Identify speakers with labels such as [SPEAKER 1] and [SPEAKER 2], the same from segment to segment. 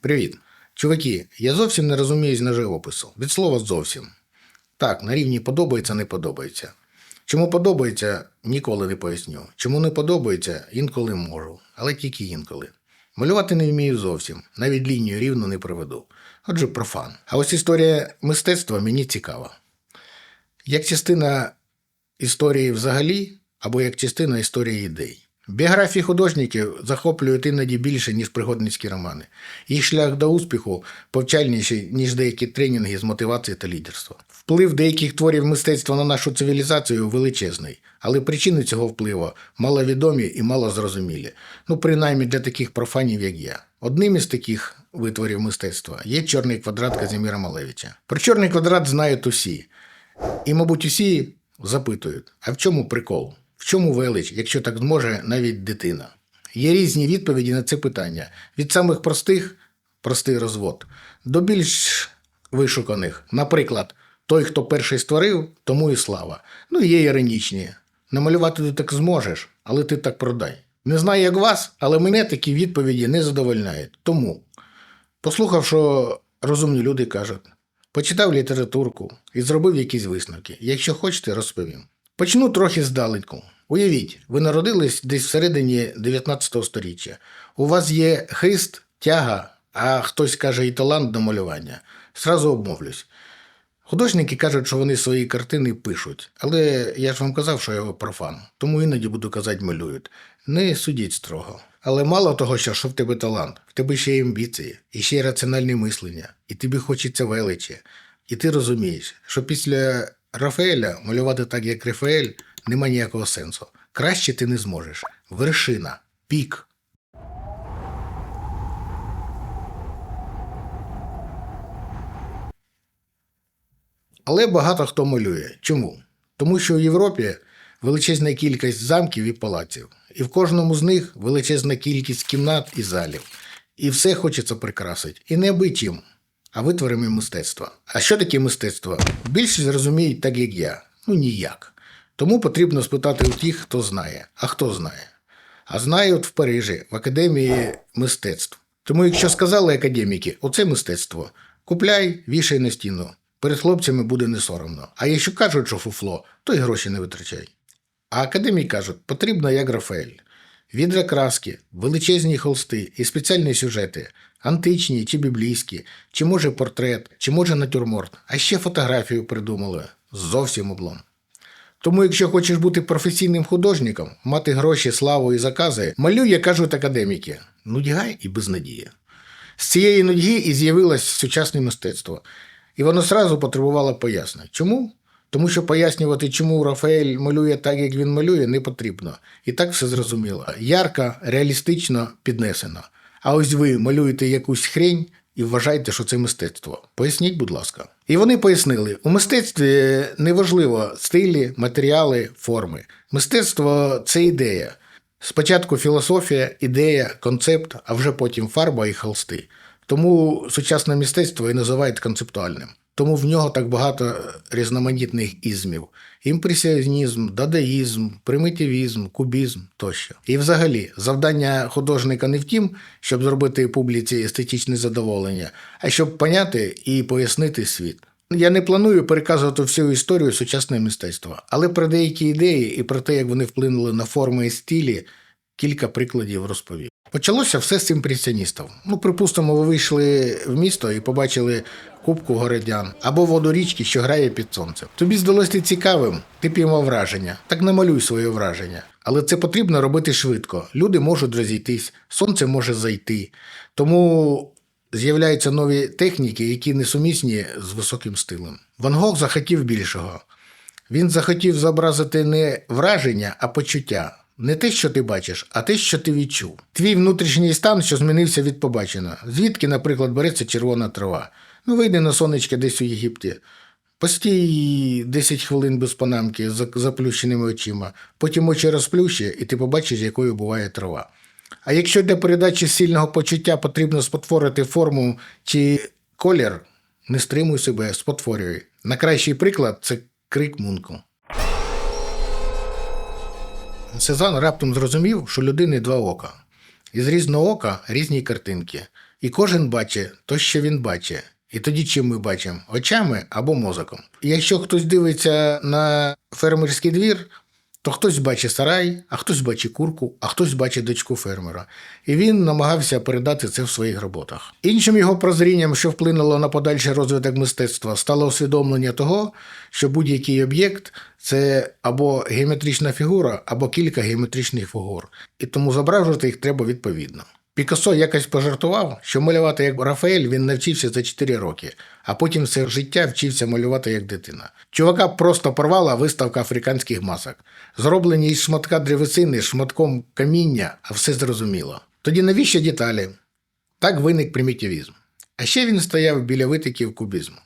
[SPEAKER 1] Привіт. Чуваки, я зовсім не розуміюсь на живопису. Від слова зовсім. Так, на рівні подобається, не подобається. Чому подобається, ніколи не поясню. Чому не подобається, інколи можу, але тільки інколи. Малювати не вмію зовсім, навіть лінію рівно не проведу. Отже, профан. А ось історія мистецтва мені цікава. Як частина історії взагалі, або як частина історії ідей. Біографії художників захоплюють іноді більше, ніж пригодницькі романи. Їх шлях до успіху повчальніший, ніж деякі тренінги з мотивації та лідерства. Вплив деяких творів мистецтва на нашу цивілізацію величезний, але причини цього впливу маловідомі і малозрозумілі. Ну, принаймні для таких профанів, як я. Одним із таких витворів мистецтва є чорний квадрат Казіміра Малевича. Про чорний квадрат знають усі. І, мабуть, усі запитують: а в чому прикол? В чому велич, якщо так зможе навіть дитина? Є різні відповіді на це питання: від самих простих простий розвод, до більш вишуканих. Наприклад, той, хто перший створив, тому і слава. Ну, є іронічні. Намалювати ти так зможеш, але ти так продай. Не знаю, як вас, але мене такі відповіді не задовольняють. Тому, послухав, що розумні люди кажуть, почитав літературку і зробив якісь висновки. Якщо хочете, розповім. Почну трохи здалеку. Уявіть, ви народились десь всередині 19 століття. У вас є хист, тяга, а хтось каже і талант до малювання. Сразу обмовлюсь. Художники кажуть, що вони свої картини пишуть, але я ж вам казав, що я профан, тому іноді буду казати малюють. Не судіть строго. Але мало того, що, що в тебе талант, в тебе ще й амбіції, і ще й раціональне мислення, і тобі хочеться величі. І ти розумієш, що після Рафаеля малювати так, як Рафаель, нема ніякого сенсу. Краще ти не зможеш. Вершина, пік. Але багато хто малює. Чому? Тому що в Європі величезна кількість замків і палаців, і в кожному з них величезна кількість кімнат і залів. І все хочеться прикрасити. І не аби чим, а витворами мистецтва. А що таке мистецтво? Більшість розуміють так, як я. Ну ніяк. Тому потрібно спитати у тих, хто знає. А хто знає? А знають в Парижі, в Академії мистецтв. Тому, якщо сказали академіки, оце мистецтво, купляй, вішай на стіну. Перед хлопцями буде не соромно. А якщо кажуть, що фуфло, то й гроші не витрачай. А академії кажуть, потрібно як Рафаель. Відра краски, величезні холсти і спеціальні сюжети, античні чи біблійські, чи може портрет, чи може натюрморт, а ще фотографію придумали. Зовсім облом. Тому, якщо хочеш бути професійним художником, мати гроші, славу і закази, малюй, як кажуть академіки, нудьга і безнадія. З цієї нудьги і з'явилось сучасне мистецтво. І воно сразу потребувало пояснень. Чому? Тому що пояснювати, чому Рафаель малює так, як він малює, не потрібно. І так все зрозуміло. Ярко, реалістично піднесено. А ось ви малюєте якусь хрень і вважаєте, що це мистецтво. Поясніть, будь ласка. І вони пояснили: у мистецтві неважливо стилі, матеріали, форми. Мистецтво це ідея. Спочатку філософія, ідея, концепт, а вже потім фарба і холсти. Тому сучасне мистецтво і називають концептуальним. Тому в нього так багато різноманітних ізмів: імпресіонізм, дадаїзм, примітивізм, кубізм тощо. І взагалі, завдання художника не в тім, щоб зробити публіці естетичне задоволення, а щоб поняти і пояснити світ. Я не планую переказувати всю історію сучасного мистецтва, але про деякі ідеї і про те, як вони вплинули на форми і стилі, кілька прикладів розповів. Почалося все з імпресіоністів. Ну, припустимо, ви вийшли в місто і побачили кубку городян або воду річки, що грає під сонцем. Тобі здалося цікавим, ти піймав враження. Так намалюй своє враження. Але це потрібно робити швидко. Люди можуть розійтись, сонце може зайти. Тому з'являються нові техніки, які несумісні з високим стилем. Ван Гог захотів більшого. Він захотів зобразити не враження, а почуття. Не те, що ти бачиш, а те, що ти відчув. Твій внутрішній стан, що змінився від побаченого. Звідки, наприклад, береться червона трава. Ну, вийди на сонечко десь у Єгипті. Постій 10 хвилин без панамки з заплющеними очима, потім очі розплющи, і ти побачиш, якою буває трава. А якщо для передачі сильного почуття потрібно спотворити форму чи колір, не стримуй себе, спотворюй. Найкращий приклад це крик Мунку. Сезанн раптом зрозумів, що людини два ока. І з різного ока різні картинки. І кожен бачить то, що він бачить. І тоді чим ми бачимо? Очами або мозоком. І якщо хтось дивиться на фермерський двір, то хтось бачить сарай, а хтось бачить курку, а хтось бачить дочку фермера. І він намагався передати це в своїх роботах. Іншим його прозрінням, що вплинуло на подальший розвиток мистецтва, стало усвідомлення того, що будь-який об'єкт це або геометрична фігура, або кілька геометричних фігур. І тому зображувати їх треба відповідно. Пікассо якось пожартував, що малювати як Рафаель він навчився за 4 роки, а потім все життя вчився малювати як дитина. Чувака просто порвала виставка африканських масок, зроблені із шматка древесини, шматком каміння, а все зрозуміло. Тоді навіщо деталі? Так виник примітивізм. А ще він стояв біля витоків кубізму.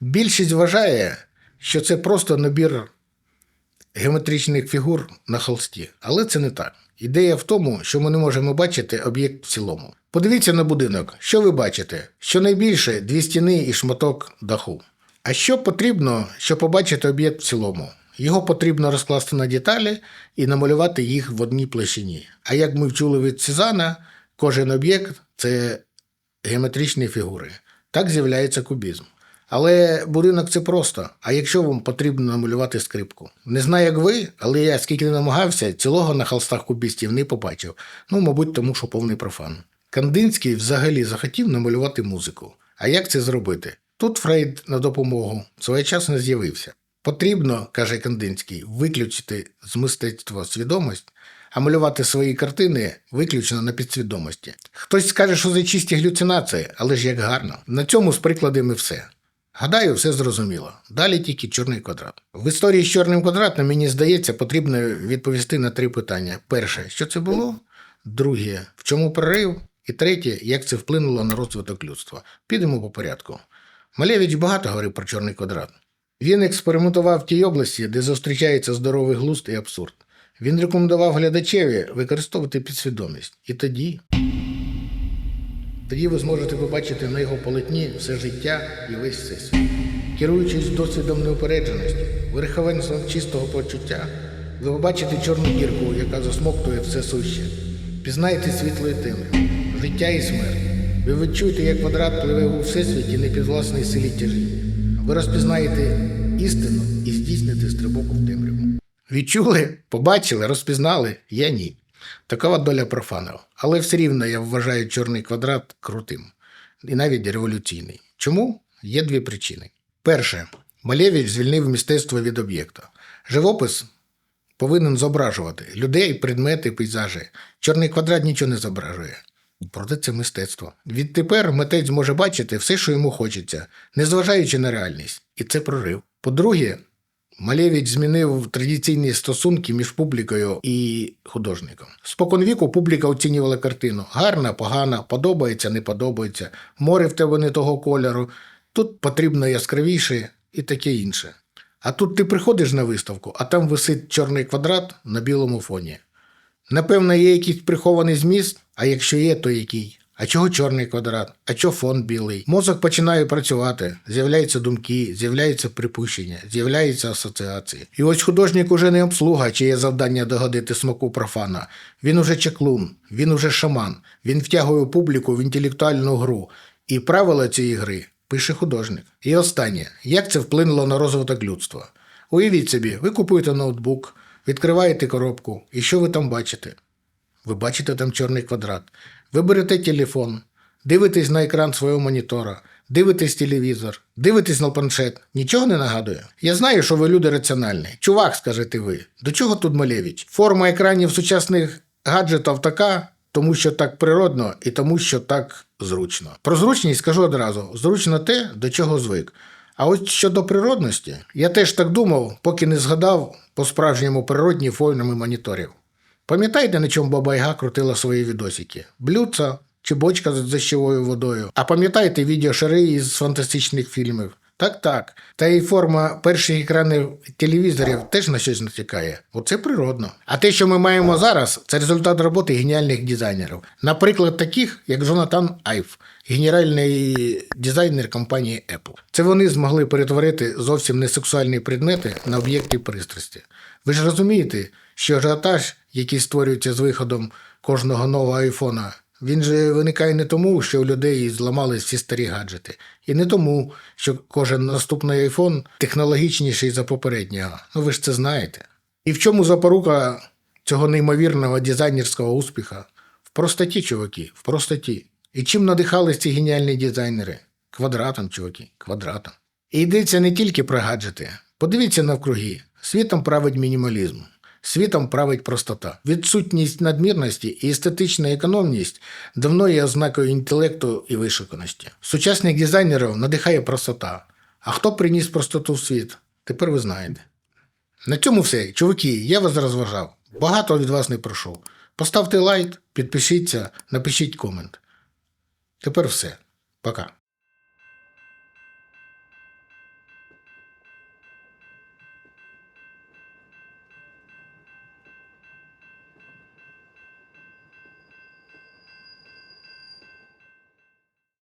[SPEAKER 1] Більшість вважає, що це просто набір геометричних фігур на холсті, але це не так. Ідея в тому, що ми не можемо бачити об'єкт в цілому. Подивіться на будинок, що ви бачите? Щонайбільше дві стіни і шматок даху. А що потрібно, щоб побачити об'єкт в цілому? Його потрібно розкласти на деталі і намалювати їх в одній площині. А як ми вчули від Цезана, кожен об'єкт це геометричні фігури. Так з'являється кубізм. Але будинок це просто. А якщо вам потрібно намалювати скрипку? Не знаю, як ви, але я скільки не намагався, цілого на холстах кубістів не побачив. Ну, мабуть, тому що повний профан. Кандинський взагалі захотів намалювати музику. А як це зробити? Тут Фрейд на допомогу своєчасно з'явився. Потрібно, каже Кандинський, виключити з мистецтва свідомість, а малювати свої картини виключно на підсвідомості. Хтось скаже, що це чисті галюцинації, але ж як гарно. На цьому з прикладами все. Гадаю, все зрозуміло. Далі тільки чорний квадрат. В історії з чорним квадратом, мені здається, потрібно відповісти на три питання: перше, що це було? Друге, в чому прорив? І третє, як це вплинуло на розвиток людства. Підемо по порядку. Малевич багато говорив про чорний квадрат. Він експериментував в тій області, де зустрічається здоровий глузд і абсурд. Він рекомендував глядачеві використовувати підсвідомість. І тоді. Тоді ви зможете побачити на його полотні все життя і весь всесвіт. Керуючись досвідом неупередженості, верховенством чистого почуття, ви побачите чорну дірку, яка засмоктує все суще. Пізнаєте світло і темряву, життя і смерть. Ви відчуєте, як квадрат пливе у всесвіті не під власній силі тяжіння. Ви розпізнаєте істину і здійсните стрибок в темряву. Відчули, побачили, розпізнали? Я ні. Такова доля профанів. Але все рівно я вважаю чорний квадрат крутим і навіть революційний. Чому? Є дві причини. Перше, Малевич звільнив мистецтво від об'єкта. Живопис повинен зображувати людей, предмети, пейзажі. Чорний квадрат нічого не зображує. Проте це мистецтво. Відтепер митець може бачити все, що йому хочеться, незважаючи на реальність. І це прорив. По-друге, Малевич змінив традиційні стосунки між публікою і художником. Споконвіку публіка оцінювала картину: гарна, погана, подобається, не подобається, море в тебе не того кольору, тут потрібно яскравіше і таке інше. А тут ти приходиш на виставку, а там висить чорний квадрат на білому фоні. Напевно, є якийсь прихований зміст, а якщо є, то який? А чого чорний квадрат? А чого фон білий? Мозок починає працювати, з'являються думки, з'являються припущення, з'являються асоціації. І ось художник уже не обслуга, чиє завдання догодити смаку профана. Він уже чеклун, він уже шаман, він втягує публіку в інтелектуальну гру. І правила цієї гри пише художник. І останнє, як це вплинуло на розвиток людства? Уявіть собі, ви купуєте ноутбук, відкриваєте коробку, і що ви там бачите? Ви бачите там чорний квадрат. Ви берете телефон, дивитесь на екран свого монітора, дивитесь телевізор, дивитесь на планшет. Нічого не нагадує? Я знаю, що ви люди раціональні. Чувак, скажете ви. До чого тут Малевич? Форма екранів сучасних гаджетів така, тому що так природно і тому, що так зручно. Про зручність скажу одразу: зручно те, до чого звик. А ось щодо природності, я теж так думав, поки не згадав по-справжньому природні форми моніторів. Пам'ятаєте, на чому Баба Яга крутила свої відосики? Блюдца чи бочка з дощовою водою? А пам'ятаєте відеошари із фантастичних фільмів? Так, так. Та і форма перших екранів телевізорів теж на щось натякає. Оце природно. А те, що ми маємо зараз, це результат роботи геніальних дизайнерів. Наприклад, таких, як Джонатан Айв, генеральний дизайнер компанії Apple. Це вони змогли перетворити зовсім не сексуальні предмети на об'єкти пристрасті. Ви ж розумієте, що ажіотаж, який створюється з виходом кожного нового айфона, Він же виникає не тому, що у людей зламались всі старі гаджети, і не тому, що кожен наступний айфон технологічніший за попереднього. Ну ви ж це знаєте. І в чому запорука цього неймовірного дизайнерського успіха? В простоті, чуваки, в простоті. І чим надихались ці геніальні дизайнери? Квадратом, чуваки, квадратом. І йдеться не тільки про гаджети. Подивіться навкруги. Світом править мінімалізм. Світом править простота. Відсутність надмірності і естетична економність давно є ознакою інтелекту і вишуканості. Сучасних дизайнерів надихає простота. А хто приніс простоту в світ? Тепер ви знаєте. На цьому все. Чуваки, я вас розважав. Багато від вас не прошу. Поставте лайк, підпишіться, напишіть комент. Тепер все. Пока.